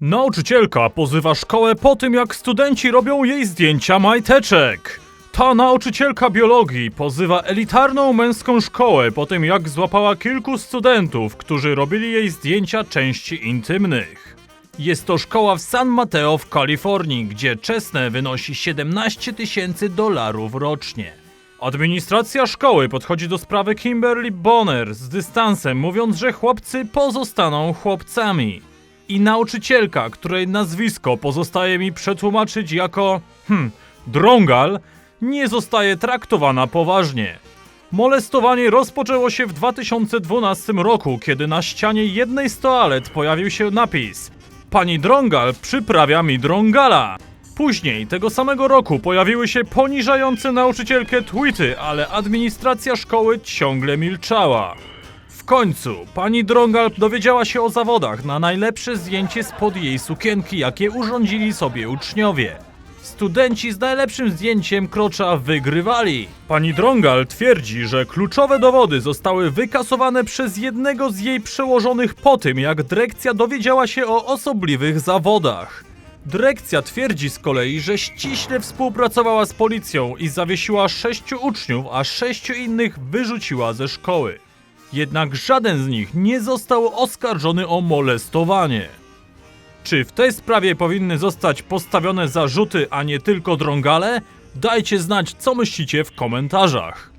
Nauczycielka pozywa szkołę po tym, jak studenci robią jej zdjęcia majteczek. Ta nauczycielka biologii pozywa elitarną męską szkołę po tym, jak złapała kilku studentów, którzy robili jej zdjęcia części intymnych. Jest to szkoła w San Mateo w Kalifornii, gdzie czesne wynosi 17 tysięcy dolarów rocznie. Administracja szkoły podchodzi do sprawy Kimberly Bonner z dystansem, mówiąc, że chłopcy pozostaną chłopcami. I nauczycielka, której nazwisko pozostaje mi przetłumaczyć jako hmm, drągal, nie zostaje traktowana poważnie. Molestowanie rozpoczęło się w 2012 roku, kiedy na ścianie jednej z toalet pojawił się napis Pani Drągal przyprawia mi drągala. Później, tego samego roku, pojawiły się poniżające nauczycielkę tweety, ale administracja szkoły ciągle milczała. Końcu, pani Drągal dowiedziała się o zawodach na najlepsze zdjęcie spod jej sukienki, jakie urządzili sobie uczniowie. Studenci z najlepszym zdjęciem krocza wygrywali. Pani Drągal twierdzi, że kluczowe dowody zostały wykasowane przez jednego z jej przełożonych po tym, jak dyrekcja dowiedziała się o osobliwych zawodach. Dyrekcja twierdzi z kolei, że ściśle współpracowała z policją i zawiesiła sześciu uczniów, a sześciu innych wyrzuciła ze szkoły. Jednak żaden z nich nie został oskarżony o molestowanie. Czy w tej sprawie powinny zostać postawione zarzuty, a nie tylko drągale? Dajcie znać, co myślicie w komentarzach.